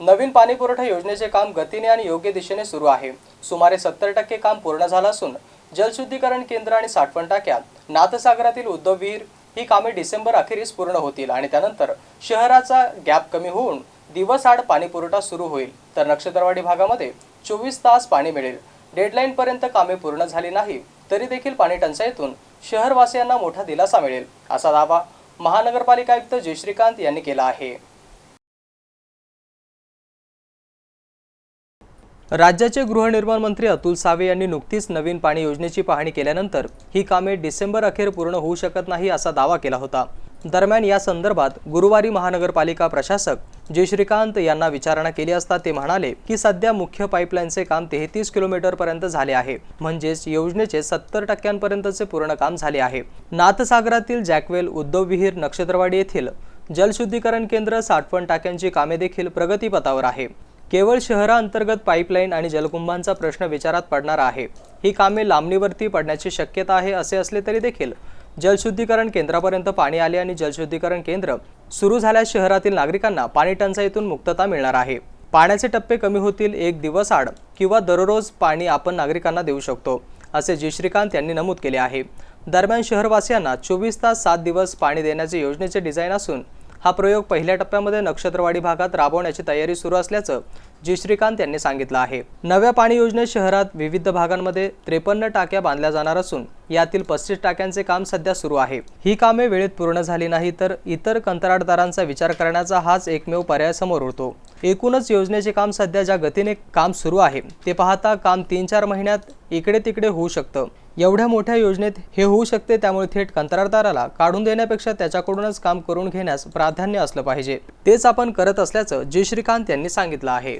नवीन पाणी पुरवठा योजनेचे काम गतीने आणि योग्य दिशेने सुरू आहे. सुमारे सत्तर टक्के काम पूर्ण झालं असून जलशुद्धीकरण केंद्र आणि साठवण टाक्या नाथसागरातील उद्धव विहीर ही कामे डिसेंबर अखेरीस पूर्ण होतील आणि त्यानंतर शहराचा गॅप कमी होऊन दिवसआड पाणी पुरवठा सुरू होईल. तर नक्षत्रवाडी भागामध्ये चोवीस तास पाणी मिळेल. डेडलाईन पर्यंत कामे पूर्ण झाली नाही तरी देखील पाणी टंचाईतून शहरवासियांना मोठा दिलासा मिळेल असा दावा महानगरपालिका आयुक्त जय श्रीकांत यांनी केला आहे. राज्याचे गृहनिर्माण मंत्री अतुल सावे यांनी नुकतीच नवीन पाणी योजनेची पाहणी केल्यानंतर ही कामे डिसेंबर अखेर पूर्ण होऊ शकत नाही असा दावा केला होता. दरम्यान या संदर्भात गुरुवारी महानगरपालिका प्रशासक जे. श्रीकांत यांना विचारणा केली असता ते म्हणाले की सध्या मुख्य पाईपलाईनचे काम तेहतीस किलोमीटर पर्यंत झाले आहे. म्हणजेच योजनेचे सत्तर टक्क्यांपर्यंतचे पूर्ण काम झाले आहे. नाथसागरातील जॅकवेल उद्धव विहीर नक्षत्रवाडी येथील जलशुद्धीकरण केंद्र साठवण टाक्यांची कामे देखील प्रगतीपथावर आहे. केवळ शहराअंतर्गत पाईपलाईन आणि जलकुंभांचा प्रश्न विचारात पडणार आहे. ही कामे लांबणीवरती पडण्याची शक्यता आहे असे असले तरी देखील जलशुद्धीकरण केंद्रापर्यंत पाणी आले आणि जलशुद्धीकरण केंद्र सुरू झाल्यास शहरातील नागरिकांना पाणी टंचाईतून मुक्तता मिळणार आहे. पाण्याचे टप्पे कमी होतील एक दिवस आड किंवा दररोज पाणी आपण नागरिकांना देऊ शकतो असे जी. श्रीकांत यांनी नमूद केले आहे. दरम्यान शहरवासियांना चोवीस तास सात दिवस पाणी देण्याचे योजनेचे डिझाईन असून हा प्रयोग पहिल्या टप्प्यामध्ये नक्षत्रवाडी भागात राबवण्याची तयारी सुरू असल्याचं जी. श्रीकांत यांनी सांगितलं आहे. नव्या पाणी योजनेत शहरात विविध भागांमध्ये त्रेपन्न टाक्या बांधल्या जाणार असून यातील पस्तीस टाक्यांचे काम सध्या सुरू आहे. ही कामे वेळेत पूर्ण झाली नाही तर इतर कंत्राटदारांचा विचार करण्याचा हाच एकमेव पर्याय समोर उरतो एकूणच योजनेचे काम सध्या ज्या गतीने काम सुरू आहे ते पाहता काम तीन चार महिन्यात इकडे तिकडे होऊ शकतं. एवढ्या मोठ्या योजनेत हे होऊ शकते त्यामुळे थेट कंत्राटदाराला काढून देण्यापेक्षा त्याच्याकडूनच काम करून घेण्यास प्राधान्य असलं पाहिजे. तेच आपण करत असल्याचं जे श्रीकांत यांनी सांगितलं आहे.